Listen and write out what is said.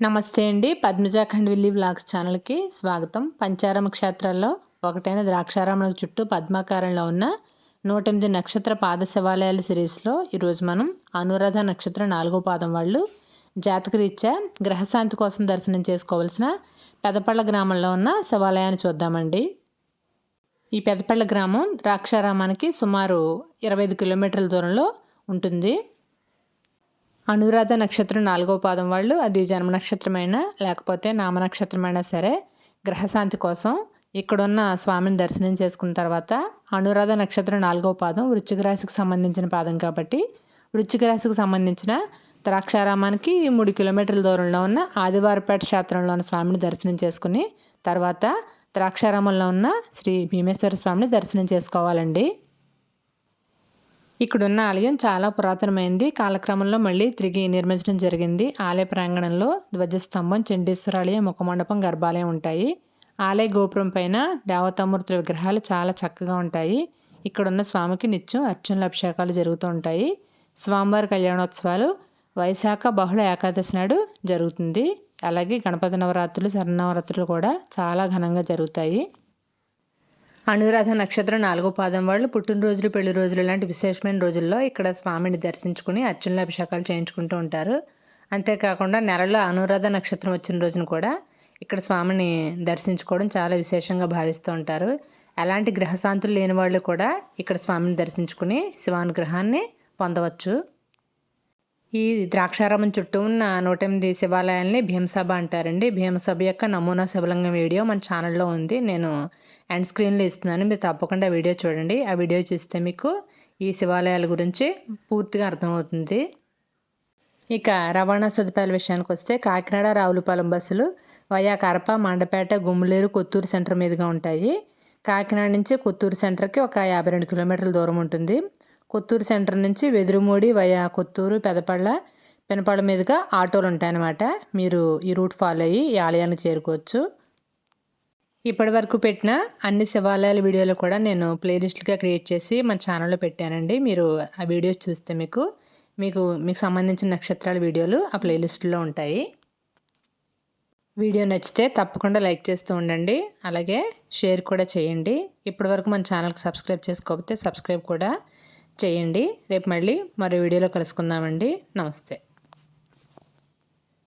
నమస్తే అండి. పద్మజ ఖండ్విల్లి వ్లాగ్స్ ఛానల్కి స్వాగతం. పంచారామ క్షేత్రాల్లో ఒకటైన ద్రాక్షారామణకు చుట్టూ పద్మాకారంలో ఉన్న నూట ఎనిమిది నక్షత్ర పాద శివాలయాల సిరీస్లో ఈరోజు మనం అనురాధ నక్షత్ర నాలుగో పాదం వాళ్ళు జాతకరీత్యా గ్రహశాంతి కోసం దర్శనం చేసుకోవాల్సిన పెదపళ్ళ గ్రామంలో ఉన్న శివాలయాన్ని చూద్దామండి. ఈ పెదపళ్ళ గ్రామం ద్రాక్షారామానికి సుమారు ఇరవై ఐదు కిలోమీటర్ల దూరంలో ఉంటుంది. అనురాధ నక్షత్రం నాలుగో పాదం వాళ్ళు అది జన్మ నక్షత్రమైనా లేకపోతే నామ నక్షత్రమైనా సరే గ్రహశాంతి కోసం ఇక్కడున్న స్వామిని దర్శనం చేసుకున్న తర్వాత అనురాధ నక్షత్రం నాలుగో పాదం వృశ్చిక రాశికి సంబంధించిన పాదం కాబట్టి వృశ్చిక రాశికి సంబంధించిన ద్రాక్షారామానికి మూడు కిలోమీటర్ల దూరంలో ఉన్న ఆదివారపేట క్షేత్రంలో ఉన్న స్వామిని దర్శనం చేసుకుని తర్వాత ద్రాక్షారామంలో ఉన్న శ్రీ భీమేశ్వర స్వామిని దర్శనం చేసుకోవాలండి. ఇక్కడున్న ఆలయం చాలా పురాతనమైంది. కాలక్రమంలో మళ్ళీ తిరిగి నిర్మించడం జరిగింది. ఆలయ ప్రాంగణంలో ధ్వజస్తంభం చండీశ్వరాలయం ముఖమండపం గర్భాలయం ఉంటాయి. ఆలయ గోపురం పైన దేవతామూర్తుల విగ్రహాలు చాలా చక్కగా ఉంటాయి. ఇక్కడున్న స్వామికి నిత్యం అర్చనల అభిషేకాలు జరుగుతూ ఉంటాయి. స్వామివారి కళ్యాణోత్సవాలు వైశాఖ బహుళ ఏకాదశి నాడు జరుగుతుంది. అలాగే గణపతి నవరాత్రులు శరణవరాత్రులు కూడా చాలా ఘనంగా జరుగుతాయి. అనురాధ నక్షత్రం నాలుగో పాదం వాళ్ళు పుట్టినరోజులు పెళ్ళి రోజులు లాంటి విశేషమైన రోజుల్లో ఇక్కడ స్వామిని దర్శించుకుని అర్చనలు అభిషేకాలు చేయించుకుంటూ ఉంటారు. అంతేకాకుండా నెలలో అనురాధ నక్షత్రం వచ్చిన రోజున కూడా ఇక్కడ స్వామిని దర్శించుకోవడం చాలా విశేషంగా భావిస్తూ ఉంటారు. ఎలాంటి గ్రహశాంతులు లేని వాళ్ళు కూడా ఇక్కడ స్వామిని దర్శించుకుని శివానుగ్రహాన్ని పొందవచ్చు. ఈ ద్రాక్షారామం చుట్టూ ఉన్న నూట ఎనిమిది శివాలయాల్ని భీమసభ అంటారండి. భీమసభ యొక్క నమూనా శివలింగం వీడియో మన ఛానల్లో ఉంది. నేను ఎండ్ స్క్రీన్లో ఇస్తున్నాను. మీరు తప్పకుండా వీడియో చూడండి. ఆ వీడియో చూస్తే మీకు ఈ శివాలయాల గురించి పూర్తిగా అర్థమవుతుంది. ఇక రవాణా సదుపాయాల విషయానికి వస్తే కాకినాడ రావులపాలెం బస్సులు వయా కరప మండపేట గుమ్ములేరు కొత్తూరు సెంటర్ మీదుగా ఉంటాయి. కాకినాడ నుంచి కొత్తూరు సెంటర్కి ఒక యాభై రెండు కిలోమీటర్ల దూరం ఉంటుంది. కొత్తూరు సెంటర్ నుంచి వెదురుమూడి వయా కొత్తూరు పెదపళ్ళ పెనపళ్ళ మీదుగా ఆటోలు ఉంటాయన్నమాట. మీరు ఈ రూట్ ఫాలో అయ్యి ఈ ఆలయానికి చేరుకోవచ్చు. ఇప్పటి వరకు పెట్టిన అన్ని శివాలయాల వీడియోలు కూడా నేను ప్లేలిస్ట్గా క్రియేట్ చేసి మన ఛానల్లో పెట్టానండి. మీరు ఆ వీడియోస్ చూస్తే మీకు మీకు మీకు సంబంధించిన నక్షత్రాల వీడియోలు ఆ ప్లేలిస్ట్లో ఉంటాయి. వీడియో నచ్చితే తప్పకుండా లైక్ చేస్తూ ఉండండి. అలాగే షేర్ కూడా చేయండి. ఇప్పటివరకు మన ఛానల్కి సబ్స్క్రైబ్ చేసుకోకపోతే సబ్స్క్రైబ్ కూడా చేయండి. రేపు మళ్ళీ మరో వీడియోలో కలుసుకుందామండి. నమస్తే.